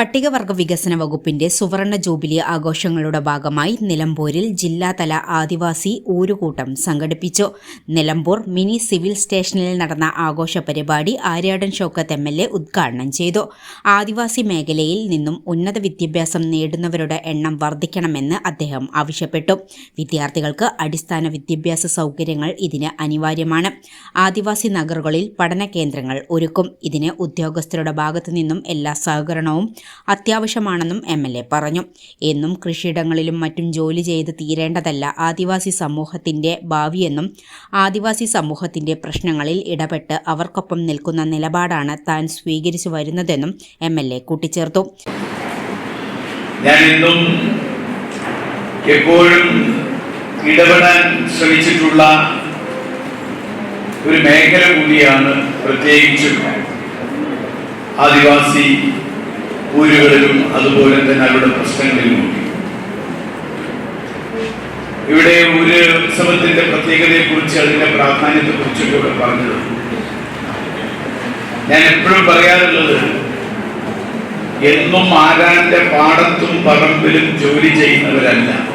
പട്ടികവർഗ വികസന വകുപ്പിന്റെ സുവർണ ജൂബിലി ആഘോഷങ്ങളുടെ ഭാഗമായി നിലമ്പൂരിൽ ജില്ലാതല ആദിവാസി ഊരുകൂട്ടം സംഘടിപ്പിച്ചു. നിലമ്പൂർ മിനി സിവിൽ സ്റ്റേഷനിൽ നടന്ന ആഘോഷ പരിപാടി Aryadan Shoukath M L A ഉദ്ഘാടനം ചെയ്തു. ആദിവാസി മേഖലയിൽ നിന്നും ഉന്നത വിദ്യാഭ്യാസം നേടുന്നവരുടെ എണ്ണം വർദ്ധിക്കണമെന്ന് അദ്ദേഹം ആവശ്യപ്പെട്ടു. വിദ്യാർത്ഥികൾക്ക് അടിസ്ഥാന വിദ്യാഭ്യാസ സൗകര്യങ്ങൾ ഇതിന് അനിവാര്യമാണ്. ആദിവാസി നഗറുകളിൽ പഠന കേന്ദ്രങ്ങൾ ഒരുക്കും. ഇതിന് ഉദ്യോഗസ്ഥരുടെ ഭാഗത്തു നിന്നും എല്ലാ സഹകരണവും അത്യാവശ്യമാണെന്നും എം എൽ എ പറഞ്ഞു. എന്നും കൃഷിയിടങ്ങളിലും മറ്റും ജോലി ചെയ്ത് തീരേണ്ടതല്ല ആദിവാസി സമൂഹത്തിന്റെ ഭാവിയെന്നും ആദിവാസി സമൂഹത്തിന്റെ പ്രശ്നങ്ങളിൽ ഇടപെട്ട് അവർക്കൊപ്പം നിൽക്കുന്ന നിലപാടാണ് താൻ സ്വീകരിച്ചു വരുന്നതെന്നും എം എൽ എ കൂട്ടിച്ചേർത്തു. ഞാൻ എന്നും ശ്രമിച്ചിട്ടുള്ള ഒരു മേഖല കൂടിയാണ് പ്രത്യേകിച്ചും ആദിവാസി ഊരുകളിലും അതുപോലെ തന്നെ അവരുടെ പ്രശ്നങ്ങളിലും ഇവിടെ ഒരു ഉത്സവത്തിന്റെ പ്രത്യേകതയെ കുറിച്ച് അതിന്റെ പ്രാധാന്യത്തെ കുറിച്ചൊക്കെ ഇവിടെ പറഞ്ഞത്. ഞാൻ എപ്പോഴും പറയാറുള്ളത് എന്നും ആരാന്റെ പാടത്തും പറമ്പിലും ജോലി ചെയ്യുന്നവരല്ല.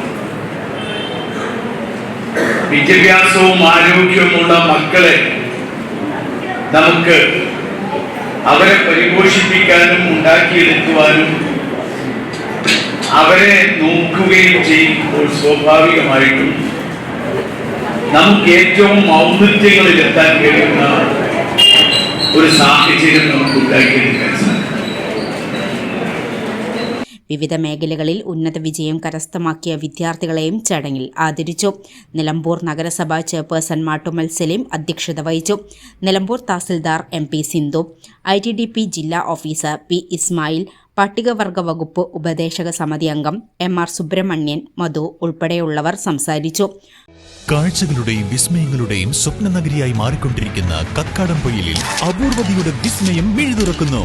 വിദ്യാഭ്യാസവും ആരോഗ്യവുമുള്ള മക്കളെ നമുക്ക് അവരെ പരിപോഷിപ്പിക്കാനും ഉണ്ടാക്കിയെടുക്കുവാനും അവരെ നോക്കുകയും ചെയ്യുമ്പോൾ സ്വാഭാവികമായിട്ടും നമുക്ക് ഏറ്റവും ഔന്നിത്യങ്ങളിൽ എത്താൻ കഴിയുന്ന ഒരു സാഹചര്യം നമുക്ക് ഉണ്ടാക്കിയെടുക്കാൻ വിവിധ മേഖലകളിൽ ഉന്നത വിജയം കരസ്ഥമാക്കിയ വിദ്യാർത്ഥികളെയും ചടങ്ങിൽ ആദരിച്ചു. നിലമ്പൂർ നഗരസഭാ ചെയർപേഴ്സൺ മാട്ടുമൽ സലീം അധ്യക്ഷത വഹിച്ചു. Nilambur tahsildar M P Sindhu I T D P ജില്ലാ ഓഫീസർ പി ഇസ്മായിൽ പട്ടികവർഗ വകുപ്പ് ഉപദേശക സമിതി അംഗം എം ആർ സുബ്രഹ്മണ്യൻ മധു ഉൾപ്പെടെയുള്ളവർ സംസാരിച്ചു. കാഴ്ചകളുടെയും വിസ്മയങ്ങളുടെയും സ്വപ്ന നഗരിയായി മാറിക്കൊണ്ടിരിക്കുന്ന കക്കാടംപൊയിലിൽ അപൂർവതയുടെ വിസ്മയം മിഴുതുറക്കുന്നു.